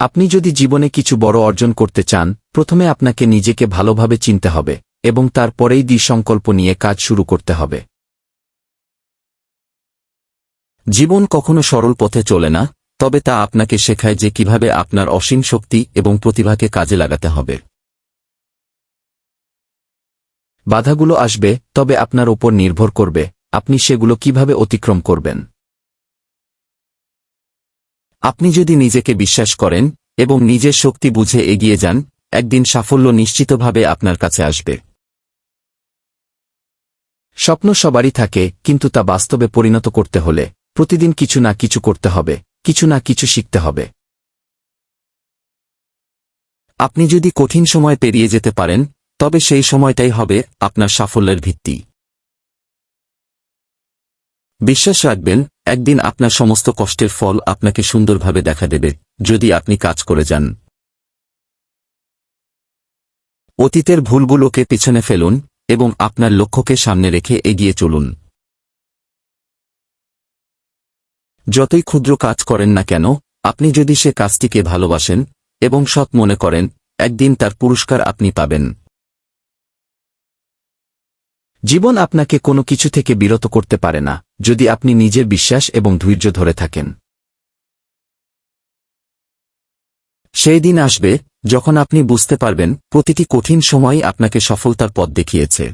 আপনি যদি জীবনে কিছু বড় অর্জন করতে চান, প্রথমে আপনাকে নিজেকে ভালোভাবে চিনতে হবে, এবং তারপরেই দ্বি সংকল্প নিয়ে কাজ শুরু করতে হবে। জীবন কখনো সরল পথে চলে না, তবে তা আপনাকে শেখায় যে কীভাবে আপনার অসীম শক্তি এবং প্রতিভাকে কাজে লাগাতে হবে। বাধাগুলো আসবে, তবে আপনার ওপর নির্ভর করবে, আপনি সেগুলো কীভাবে অতিক্রম করবেন। আপনি যদি নিজেকে বিশ্বাস করেন এবং নিজের শক্তি বুঝে এগিয়ে যান, একদিন সাফল্য নিশ্চিতভাবে আপনার কাছে আসবে। স্বপ্ন সবারই থাকে, কিন্তু তা বাস্তবে পরিণত করতে হলে, প্রতিদিন কিছু না কিছু করতে হবে, কিছু না কিছু শিখতে হবে। আপনি যদি কঠিন সময় পেরিয়ে যেতে পারেন, তবে সেই সময়টাই হবে আপনার সাফল্যের ভিত্তি। বিশ্বাস রাখবেন, একদিন আপনার সমস্ত কষ্টের ফল আপনাকে সুন্দরভাবে দেখা দেবে। যদি আপনি কাজ করে যান। অতীতের ভুলগুলোকে পিছনে ফেলুন এবং আপনার লক্ষ্যকে সামনে রেখে এগিয়ে চলুন। যতই ক্ষুদ্র কাজ করেন না কেন, আপনি যদি সে কাজটিকে ভালোবাসেন এবং সৎ মনে করেন, একদিন তার পুরস্কার আপনি পাবেন। জীবন আপনাকে কোনো কিছু থেকে বিরত করতে পারে না, যদি আপনি নিজের বিশ্বাস এবং ধৈর্য ধরে থাকেন। সেই দিন আসবে যখন আপনি বুঝতে পারবেন প্রতিটি কঠিন সময়ই আপনাকে সফলতার পথ দেখিয়েছে।